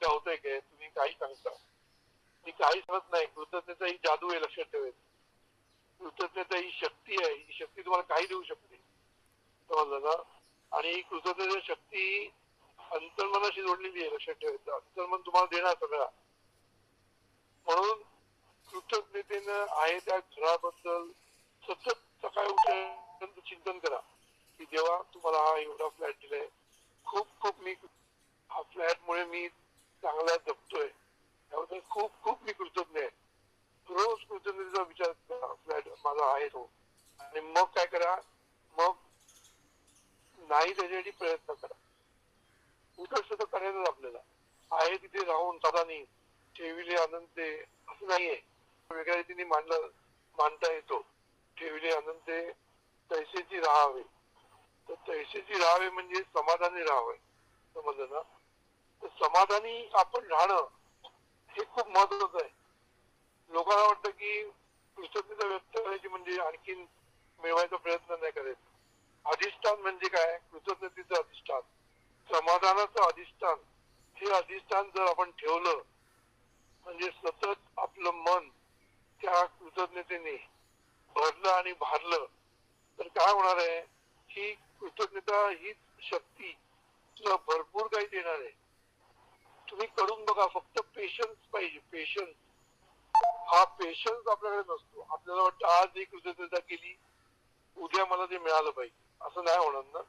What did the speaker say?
काय होतंय काय तुम्ही काही सांगता. मी काही सांगत नाही. कृतज्ञता ही जादू आहे लक्षात ठेवायचं कृतज्ञता ही शक्ती आहे. ही शक्ती तुम्हाला काही देऊ शकते. समजलं ना? आणि ही कृतज्ञता शक्ती अंतर्मनाशी जोडलेली आहे लक्षात ठेवायचं अंतर्मन तुम्हाला देणार सगळा. म्हणून कृतज्ञतेनं आहे त्या घराबद्दल सतत सकाळी उठल्यानंतर चिंतन करा. की देवा तुम्हाला हा एवढा फ्लॅट दिलाय. खूप खूप मी हा फ्लॅट मुळे मी चांगला जपतोय. त्याबद्दल खूप खूप मी कृतज्ञ आहे. रोज कृतज्ञतेचा विचार फ्लॅट माझा आहे तो. आणि मग काय करा मग नाही त्याच्यासाठी प्रयत्न करा. उत्कर्ष तर करायचंच आपल्याला. आहे तिथे राहून सदानी ठेविले आनंदे असं नाहीये. वेगळ्या रीतीने मांडला मांडता येतो. ठेविले आनंदे तैसेची राहावे. तर तैसेची राहावे म्हणजे समाधानी राहावे. समजलं ना? समाधानी आपण राहणं हे खूप महत्वाचं आहे. लोकांना वाटतं की कृतज्ञता व्यक्त करायची म्हणजे आणखीन मिळवायचा प्रयत्न नाही करायचा. अधिष्ठान म्हणजे काय? कृतज्ञतेचं अधिष्ठान. समाधानाचं अधिष्ठान. हे अधिष्ठान जर आपण ठेवलं म्हणजे सतत आपलं मन त्या कृतज्ञतेने भरलं आणि भारलं तर काय होणार आहे? की कृतज्ञता हीच शक्ती तुला भरपूर काही देणार आहे. तुम्ही करून बघा फक्त पेशन्स पाहिजे पेशन्स हा पेशन्स आपल्याकडे नसतो आपल्याला वाटतं आज एक कृतज्ञता केली उद्या मला ते मिळालं पाहिजे. असं नाही होणार ना.